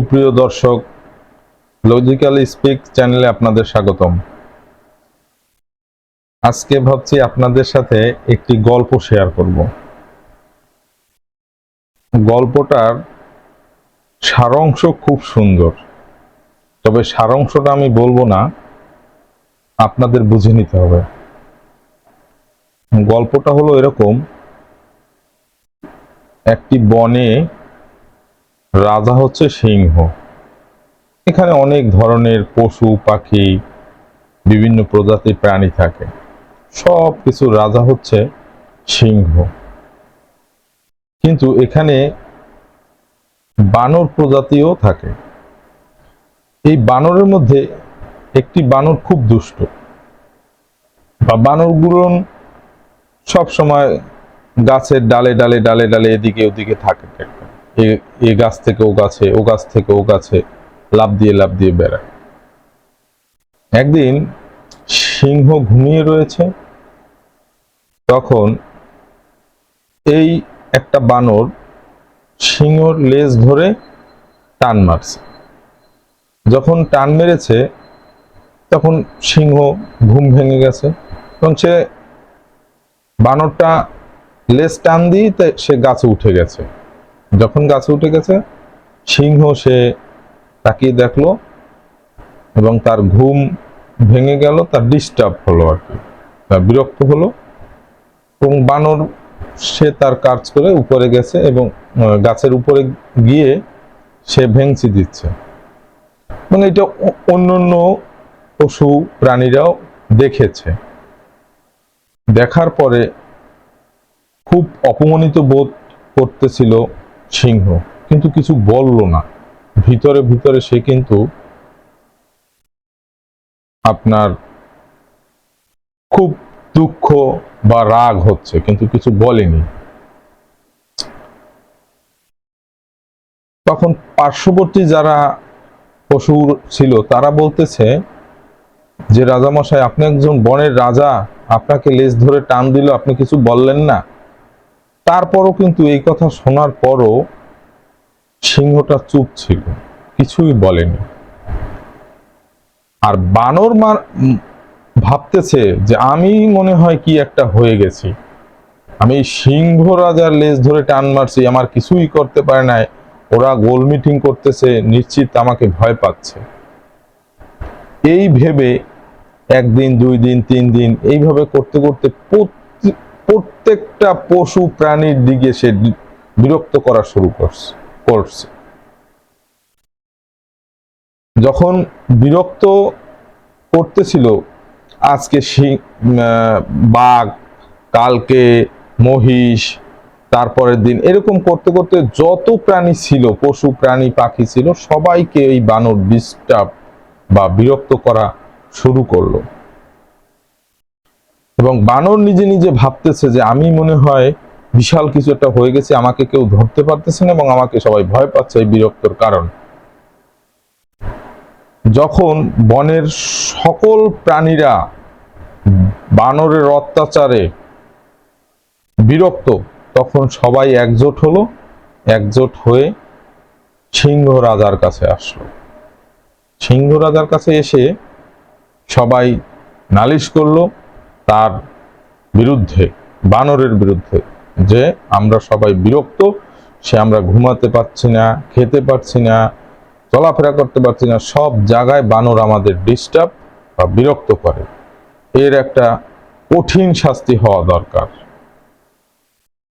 সুপ্রিয় দর্শক logical speak চ্যানেলে আপনাদের স্বাগতম। আজকে ভাবছি আপনাদের সাথে একটি গল্প শেয়ার করব। গল্পটার সারাংশ খুব সুন্দর। তবে সারাংশটা আমি বলব না, আপনাদের বুঝে নিতে হবে। গল্পটা হলো এরকম, একটি বনে রাজা হচ্ছে সিংহ। এখানে অনেক ধরনের পশু, পাখি, বিভিন্ন প্রজাতির প্রাণী থাকে। সব কিছু রাজা হচ্ছে সিংহ। কিন্তু এখানে বানর প্রজাতিও থাকে। এই বানরের মধ্যে একটি বানর খুব দুষ্ট। বা বানরগুলো সব সময় গাছের ডালে ডালে ডালে ডালে, এদিকে, ওদিকে থাকে। এ- গাছ থেকে ও গাছে, ও গাছ থেকে ও গাছে লাভ দিয়ে লাভ দিয়ে বেড়ায়। একদিন সিংহ ঘুমিয়ে রয়েছে, তখন এই একটা বানর সিংহর লেজ ধরে টান মারছে। যখন টান মেরেছে, তখন সিংহ ঘুম ভেঙে গেছে। এবং সে বানরটা লেজ টান দিয়ে সে গাছে উঠে গেছে। যখন গাছে উঠে গেছে, সিংহ সে তাকিয়ে দেখল এবং তার ঘুম ভেঙে গেল, তার ডিস্টার্ব হলো আর কি। তার বিরক্ত হলো এবং বানর সে তার কাজ করে উপরে গেছে এবং গাছের উপরে গিয়ে সে ভেংচি দিচ্ছে। মানে এটা অন্য অন্য পশু প্রাণীরাও দেখেছে। দেখার পরে খুব অপমানিত বোধ করতেছিল সিংহ। কিন্তু কিছু বলল না। ভিতরে ভিতরে সে কিন্তু আপনার খুব দুঃখ বা রাগ হচ্ছে, কিন্তু কিছু বলেনি। তখন পার্শ্ববর্তী যারা পশু ছিল, তারা বলতেছে যে, রাজামশাই, আপনি একজন বনের রাজা। আপনাকে লেজ ধরে টান দিল, আপনি কিছু বললেন না? তারপরও কিন্তু এই কথা শোনার পরও সিংহটা চুপ ছিল, কিছুই বলেনি। আর বানর ভাবতেছে যে আমি মনে হয় কি একটা হয়ে গেছি। আমি সিংহ রাজার লেজ ধরে টান মারছি, আমার কিছুই করতে পারে নাই। ওরা গোল মিটিং করতেছে, নিশ্চিত আমাকে ভয় পাচ্ছে। এই ভেবে একদিন, দুই দিন, তিন দিন, এইভাবে করতে করতে প্রত্যেকটা পশু প্রাণীর দিকে সে বিরক্ত করা শুরু করছে করছে। যখন বিরক্ত করতেছিল, আজকে বাঘ, কালকে মহিষ, তারপরের দিন এরকম করতে করতে যত প্রাণী ছিল, পশু, প্রাণী, পাখি ছিল, সবাইকে এই বানর ডিস্টার্ব বা বিরক্ত করা শুরু করল। এবং বানর নিজে নিজে ভাবতেছে যে আমি মনে হয় বিশাল কিছু একটা হয়ে গেছে, আমাকে কেউ ধরতে পারতেছে না এবং আমাকে সবাই ভয় পাচ্ছে এই বিরক্তর কারণ। যখন বনের সকল প্রাণীরা বানরের অত্যাচারে বিরক্ত, তখন সবাই একজোট হলো, একজোট হয়ে সিংহ রাজার কাছে আসলো। সিংহ রাজার কাছে এসে সবাই নালিশ করল তার বিরুদ্ধে, বানরের বিরুদ্ধে, যে আমরা সবাই বিরক্ত, সে আমরা ঘুমাতে পারছি না, খেতে পারছি না, চলাফেরা করতে পারছি না, সব জায়গায় বানর আমাদের ডিস্টার্ব বা বিরক্ত করে। এর একটা কঠিন শাস্তি হওয়া দরকার।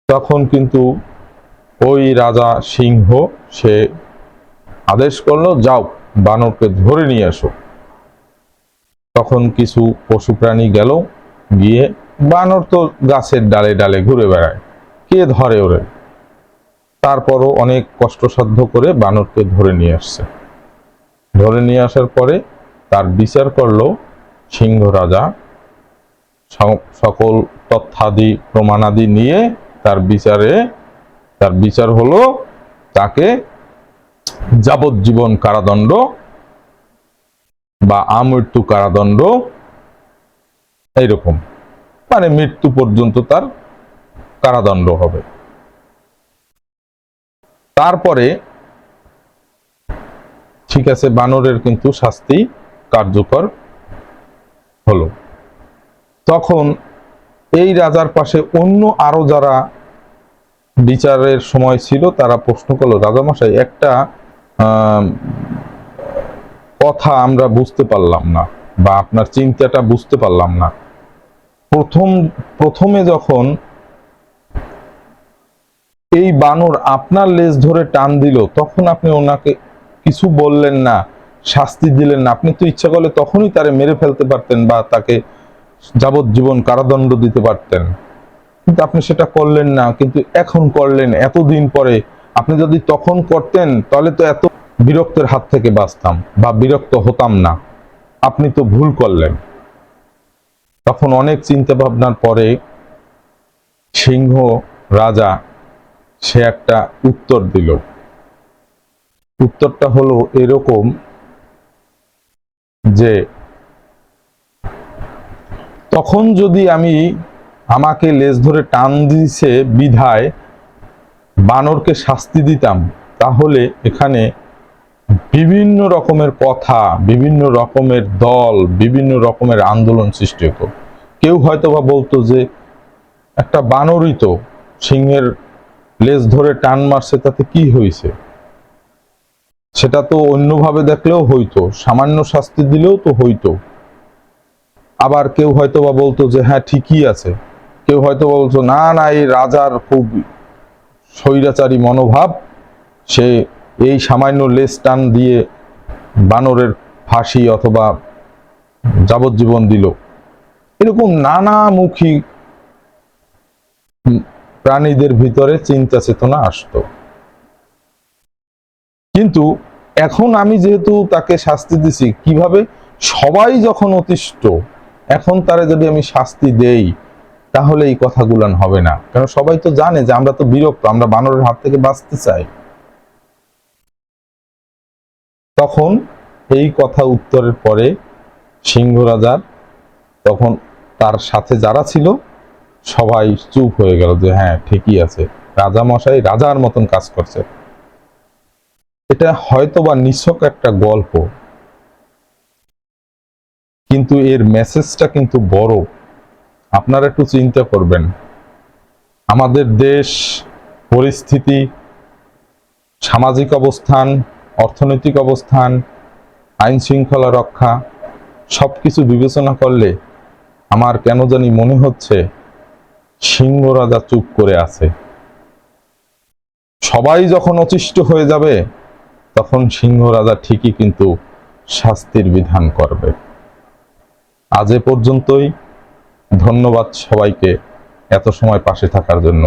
তখন কিন্তু ওই রাজা সিংহ, সে আদেশ করল, যাও, বানরকে ধরে নিয়ে আসো তখন কিছু পশু প্রাণী গেল গিয়ে বানর তো গাছের ডালে ডালে ঘুরে বেড়ায়। কে ধরে ওরে? তারপরও অনেক কষ্টসাধ্য করে বানরকে ধরে নিয়ে আসছে। ধরে নিয়ে আসার পরে তার বিচার করল সিংহ রাজা। সকল তথ্যাদি, প্রমাণাদি নিয়ে তার বিচারে, তার বিচার হলো তাকে যাবজ্জীবন কারাদণ্ড বা আমৃত্যু কারাদণ্ড এইরকম। মানে মৃত্যু পর্যন্ত তার কারাদণ্ড হবে। তারপরে ঠিক আছে, বানরের কিন্তু শাস্তি কার্যকর হলো। তখন এই রাজার পাশে অন্য আরও যারা বিচারের সময় ছিল, তারা প্রশ্ন করল রাজামশাই একটা কথা আমরা বুঝতে পারলাম না। বা আপনার চিন্তাটা বুঝতে পারলাম না। প্রথম, প্রথমে যখন এই বানর আপনার লেজ ধরে টান দিল, তখন আপনি ওনাকে কিছু বললেন না, শাস্তি দিলেন না। আপনি তো ইচ্ছা করলে তখনই তারে মেরে ফেলতে পারতেন বা তাকে যাবজ্জীবন কারাদণ্ড দিতে পারতেন। কিন্তু আপনি সেটা করলেন না, কিন্তু এখন করলেন, এতদিন পরে। আপনি যদি তখন করতেন, তাহলে তো এত বিরক্তের হাত থেকে বাঁচতাম বা বিরক্ত হতাম না। আপনি তো ভুল করলেন। তখন অনেক চিন্তা ভাবনার পরে সিংহ রাজা সে একটা উত্তর দিল। উত্তরটা হলো এরকম যে, তখন যদি আমি আমাকে লেজ ধরে টান দিছে বিধায় বানরকে শাস্তি দিতাম, তাহলে এখানে বিভিন্ন রকমের কথা, বিভিন্ন রকমের দল, বিভিন্ন রকমের আন্দোলন সৃষ্টি হতো। কেউ হয়তো বা বলতো যে, একটা বানরই তো সিংহের লেজ ধরে টান মারছে, তাতে কি হয়েছে সেটা তো অন্যভাবে দেখলেও হইতো, সামান্য শাস্তি দিলেও তো হইতো। আবার কেউ হয়তো বা বলতো যে হ্যাঁ ঠিকই আছে। কেউ হয়তো বা বলতো, না না, এই রাজার খুব স্বৈরাচারী মনোভাব, সে এই সামান্য লেস টান দিয়ে বানরের ফাঁসি অথবা যাবজ্জীবন দিল। এরকম নানামুখী প্রাণীদের ভিতরে চিন্তা চেতনা আসতো। কিন্তু এখন আমি যেহেতু তাকে শাস্তি দিছি, কীভাবে? সবাই যখন অতিষ্ঠ, এখন তারে যদি আমি শাস্তি দেই, তাহলে এই কথাগুলান হবে না। কারণ সবাই তো জানে যে আমরা তো বিরক্ত, আমরা বানরের হাত থেকে বাঁচতে চাই। তখন এই কথা উত্তরের পরে সিংহ রাজার তখন তার সাথে যারা ছিল সবাই চুপ হয়ে গেল যে হ্যাঁ ঠিকই আছে। রাজা মশাই রাজার মতন কাজ করছে। এটা হয়তো বা নিছক একটা গল্প, কিন্তু এর মেসেজটা কিন্তু বড়। আপনারা একটু চিন্তা করবেন, আমাদের দেশ, পরিস্থিতি, সামাজিক অবস্থান অর্থনৈতিক অবস্থান, আইন শৃঙ্খলা রক্ষা, সবকিছু বিবেচনা করলে আমার কেন জানি মনে হচ্ছে সিংহ রাজা চুপ করে আছে। সবাই যখন অতিষ্ঠ হয়ে যাবে, তখন সিংহ রাজা ঠিকই কিন্তু শাস্তির বিধান করবে। আজ এ পর্যন্তই। ধন্যবাদ সবাইকে এত সময় পাশে থাকার জন্য।